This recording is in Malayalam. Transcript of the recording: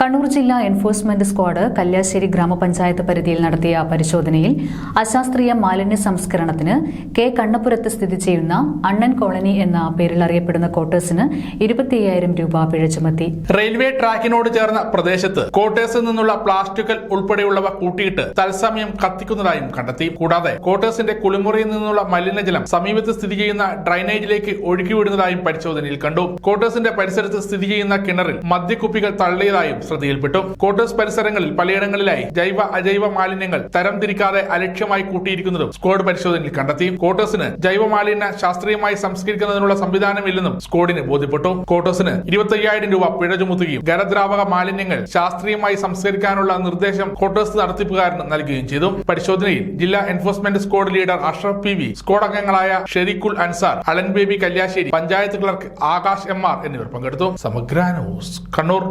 കണ്ണൂർ ജില്ലാ എൻഫോഴ്സ്മെന്റ് സ്ക്വാഡ് കല്യാശ്ശേരി ഗ്രാമപഞ്ചായത്ത് പരിധിയിൽ നടത്തിയ പരിശോധനയിൽ അശാസ്ത്രീയ മാലിന്യ സംസ്കരണത്തിന് കെ കണ്ണപുരത്ത് സ്ഥിതി ചെയ്യുന്ന അണ്ണൻ കോളനി എന്ന പേരിൽ അറിയപ്പെടുന്ന ക്വാർട്ടേഴ്സിന് ഇരുപത്തിയ്യായിരം രൂപ പിഴ ചുമത്തി. റെയിൽവേ ട്രാക്കിനോട് ചേർന്ന പ്രദേശത്ത് കോട്ടേഴ്സിൽ നിന്നുള്ള പ്ലാസ്റ്റിക്കൽ ഉൾപ്പെടെയുള്ളവ കൂട്ടിയിട്ട് തത്സമയം കത്തിക്കുന്നതായും കണ്ടെത്തി. കൂടാതെ കോട്ടേഴ്സിന്റെ കുളിമുറിയിൽ നിന്നുള്ള മലിനജലം സമീപത്ത് സ്ഥിതി ചെയ്യുന്ന ഡ്രൈനേജിലേക്ക് ഒഴുക്കിവിടുന്നതായും പരിശോധനയിൽ കണ്ടു. കോട്ടേഴ്സിന്റെ പരിസരത്ത് സ്ഥിതി ചെയ്യുന്ന കിണറിൽ മദ്യക്കുപ്പികൾ തള്ളിയതായും ശ്രദ്ധയിൽപ്പെട്ടു. കോട്ടേഴ്സ് പരിസരങ്ങളിൽ പലയിടങ്ങളിലായി ജൈവ അജൈവ മാലിന്യങ്ങൾ തരംതിരിക്കാതെ അലക്ഷ്യമായി കൂട്ടിയിരിക്കുന്നതും സ്ക്വാഡ് പരിശോധനയിൽ കണ്ടെത്തി. കോട്ടേഴ്സിന് ജൈവ മാലിന്യ ശാസ്ത്രീയമായി സംസ്കരിക്കുന്നതിനുള്ള സംവിധാനമില്ലെന്നും സ്ക്വാഡിന് ബോധ്യപ്പെട്ടു. കോട്ടേഴ്സിന് ഇരുപത്തയ്യായിരം രൂപ പിഴ ചുമത്തുകയും ഖരദ്രാവക മാലിന്യങ്ങൾ ശാസ്ത്രീയമായി സംസ്കരിക്കാനുള്ള നിർദ്ദേശം കോട്ടേഴ്സ് നടത്തിപ്പുകാരന് നൽകുകയും ചെയ്തു. പരിശോധനയിൽ ജില്ലാ enforcement squad leader Ashraf P V squad അംഗങ്ങളായ Sharikul Ansar Alan Baby Kalliasseri panchayat clerk Akash M R എന്നിവർ പങ്കെടുത്തു. സമഗ്ര ന്യൂസ് കണ്ണൂർ.